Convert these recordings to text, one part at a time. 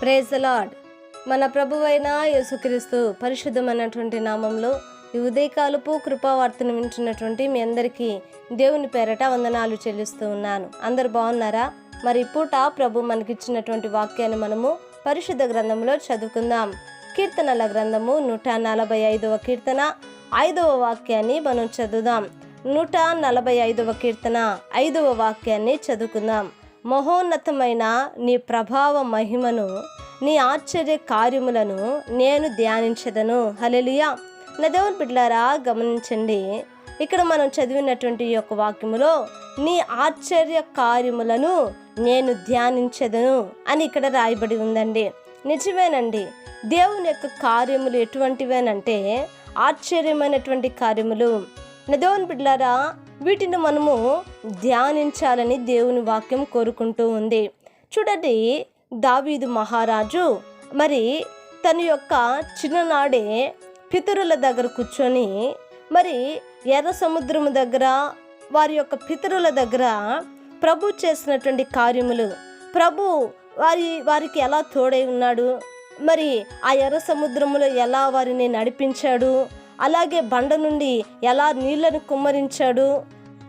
Praise lord మన ప్రభువైన యేసుక్రీస్తు పరిశుద్ధమైనటువంటి నామంలో ఈ ఉదయకాలపు కృపావార్తను వింటున్నటువంటి మీ అందరికీ దేవుని పేరట వందనాలు చెల్లిస్తూ ఉన్నాను. అందరు బాగున్నారా? మరి పూట ప్రభు మనకిచ్చినటువంటి వాక్యాన్ని మనము పరిశుద్ధ గ్రంథంలో చదువుకుందాం. కీర్తనల గ్రంథము నూట నలభై ఐదవ కీర్తన ఐదవ వాక్యాన్ని మనం చదువుదాం. నూట నలభై ఐదవ కీర్తన ఐదవ వాక్యాన్ని చదువుకుందాం. మహోన్నతమైన నీ ప్రభావ మహిమను నీ ఆశ్చర్య కార్యములను నేను ధ్యానించదను. హలెలియా నా బిడ్లారా గమనించండి. ఇక్కడ మనం చదివినటువంటి ఈ యొక్క వాక్యములో నీ ఆశ్చర్య కార్యములను నేను ధ్యానించదను అని ఇక్కడ రాయబడి ఉందండి. నిజమేనండి. దేవుని యొక్క కార్యములు ఎటువంటివేనంటే ఆశ్చర్యమైనటువంటి కార్యములు. నా బిడ్లారా వీటిని మనము ధ్యానించాలని దేవుని వాక్యం కోరుకుంటూ ఉంది. చూడండి దావీదు మహారాజు మరి తన యొక్క చిన్ననాడే పితరుల దగ్గర కూర్చొని మరి ఎర్ర సముద్రము దగ్గర వారి యొక్క పితరుల దగ్గర ప్రభు చేసినటువంటి కార్యములు. ప్రభు వారి వారికి ఎలా తోడై ఉన్నాడు? మరి ఆ ఎర్ర సముద్రములో ఎలా వారిని నడిపించాడు? అలాగే బండ నుండి ఎలా నీళ్ళను కుమ్మరించాడు?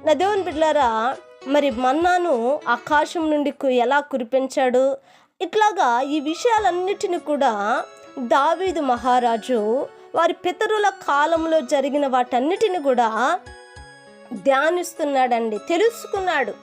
నా దేవుని బిడ్డలారా మరి మన్నాను ఆకాశం నుండి కు- ఎలా కురిపించాడు? ఇట్లాగా ఈ విషయాలన్నిటిని కూడా దావీదు మహారాజు వారి పితరుల కాలంలో జరిగిన వాటన్నిటిని కూడా ధ్యానిస్తున్నాడండి తెలుసుకున్నాడు.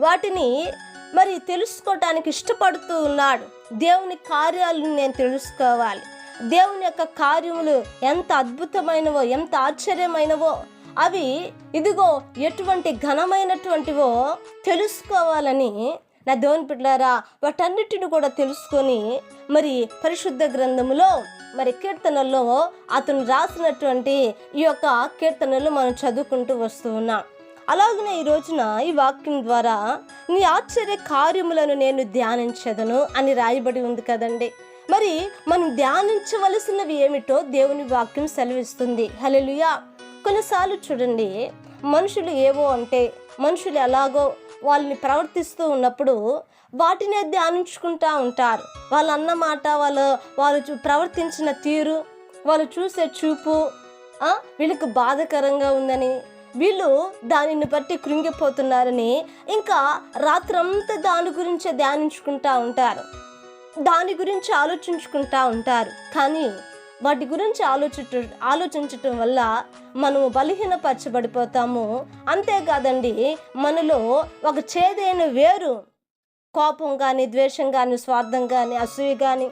వాటిని మరి తెలుసుకోవటానికి ఇష్టపడుతూ ఉన్నాడు. దేవుని కార్యాలను నేను తెలుసుకోవాలి. దేవుని యొక్క కార్యములు ఎంత అద్భుతమైనవో ఎంత ఆశ్చర్యమైనవో అవి ఇదిగో ఎటువంటి ఘనమైనటువంటివో తెలుసుకోవాలని. నా దేవుని బిడ్డలారా వాటన్నిటిని కూడా తెలుసుకొని మరి పరిశుద్ధ గ్రంథములో మరి కీర్తనల్లో అతను రాసినటువంటి ఈ యొక్క కీర్తనలు మనం చదువుకుంటూ వస్తూ ఉన్నాం. అలాగనే ఈ రోజున ఈ వాక్యం ద్వారా నీ ఆశ్చర్య కార్యములను నేను ధ్యానించదను అని రాయబడి ఉంది కదండి. మరి మనం ధ్యానించవలసినవి ఏమిటో దేవుని వాక్యం సెలవిస్తుంది. హల్లెలూయా. కొన్నిసార్లు చూడండి మనుషులు ఏవో అంటే మనుషులు ఎలాగో వాళ్ళని ప్రవర్తిస్తూ ఉన్నప్పుడు వాటినే ధ్యానించుకుంటా ఉంటారు. వాళ్ళు అన్నమాట వాళ్ళు వాళ్ళు చూ- ప్రవర్తించిన తీరు వాళ్ళు చూసే చూపు వీళ్ళకు వీళ్ళకి బాధకరంగా ఉందని వీళ్ళు దానిని బట్టి కృంగిపోతున్నారని ఇంకా రాత్రంతా దాని గురించే ధ్యానించుకుంటా ఉంటారు. దాని గురించి ఆలోచించుకుంటా ఉంటారు. కానీ వాటి గురించి ఆలోచించ ఆలోచించటం వల్ల మనము బలహీనపరచబడిపోతాము. అంతేకాదండి మనలో ఒక చేదైన వేరు కోపం కానీ ద్వేషం కానీ స్వార్థం కానీ అసూయ కానీ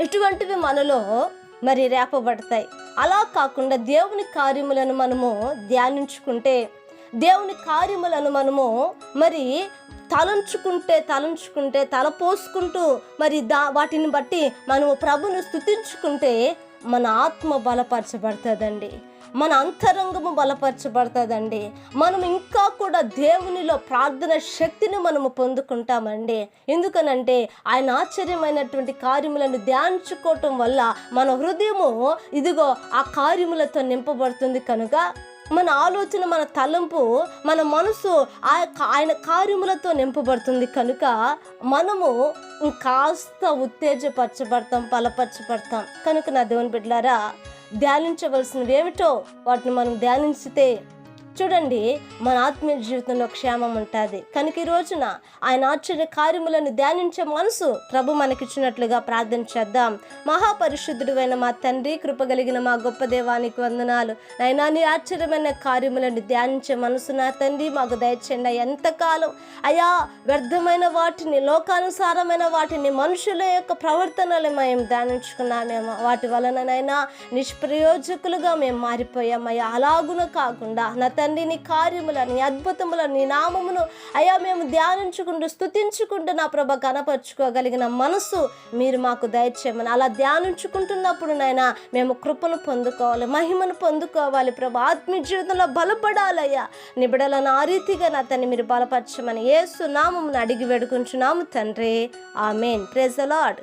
ఇటువంటివి మనలో మరి రేపబడతాయి. అలా కాకుండా దేవుని కార్యములను మనము ధ్యానించుకుంటే దేవుని కార్యములను మనము మరి తలంచుకుంటే తలంచుకుంటే తలపోసుకుంటూ మరి దా వాటిని బట్టి మనము ప్రభును స్థుతించుకుంటే మన ఆత్మ బలపరచబడుతుందండి. మన అంతరంగము బలపరచబడుతుందండి. మనం ఇంకా కూడా దేవునిలో ప్రార్థన శక్తిని మనము పొందుకుంటామండి. ఎందుకనంటే ఆయన ఆశ్చర్యమైనటువంటి కార్యములను ధ్యానించుకోవటం వల్ల మన హృదయము ఇదిగో ఆ కార్యములతో నింపబడుతుంది కనుక మన ఆలోచన మన తలంపు మన మనసు ఆ ఆయన కార్యములతో నింపబడుతుంది. కనుక మనము కాస్త ఉత్తేజపరచబడతాం బలపరచబడతాం. కనుక నా దేవుని బిడ్డలారా ధ్యానించవలసినవి ఏమిటో వాటిని మనం ధ్యానించితే చూడండి మన ఆత్మీయ జీవితంలో క్షేమం ఉంటుంది. కనుక ఈ రోజున ఆయన ఆశ్చర్య కార్యములను ధ్యానించే మనసు ప్రభు మనకిచ్చినట్లుగా ప్రార్థన చేద్దాం. మహాపరిశుద్ధుడు అయిన మా తండ్రి కృపగలిగిన మా గొప్ప దేవానికి వందనాలు. నైనా నీ ఆశ్చర్యమైన కార్యములను ధ్యానించే మనసు నా తండ్రి మాకు దయచేయండి. ఎంతకాలం? అయా వ్యర్థమైన వాటిని లోకానుసారమైన వాటిని మనుషుల యొక్క ప్రవర్తనలు మేము ధ్యానించుకున్నామేమో. వాటి వలననైనా నిష్ప్రయోజకులుగా మేము మారిపోయామయ్యా. అలాగున కాకుండా నా తండ్రి నీ కార్యములని అద్భుతములను నీ నామమును అయ్యా మేము ధ్యానించుకుంటూ స్థుతించుకుంటూ నా ప్రభ కనపరుచుకోగలిగిన మనసు మీరు మాకు దయచేయమని. అలా ధ్యానించుకుంటున్నప్పుడు నాయన మేము కృపను పొందుకోవాలి మహిమను పొందుకోవాలి ప్రభ ఆత్మీయ జీవితంలో బలపడాలయ్యా. నిబిడలను ఆ రీతిగా నా తన్ని మీరు బలపరచమని ఏసు నామమును అడిగి వేడుకుంటున్నాము తండ్రి. ఆమెన్. ప్రెజ్ లార్డ్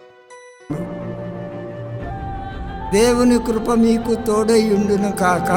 దేవుని కృప మీకు తోడై ఉండును కాక.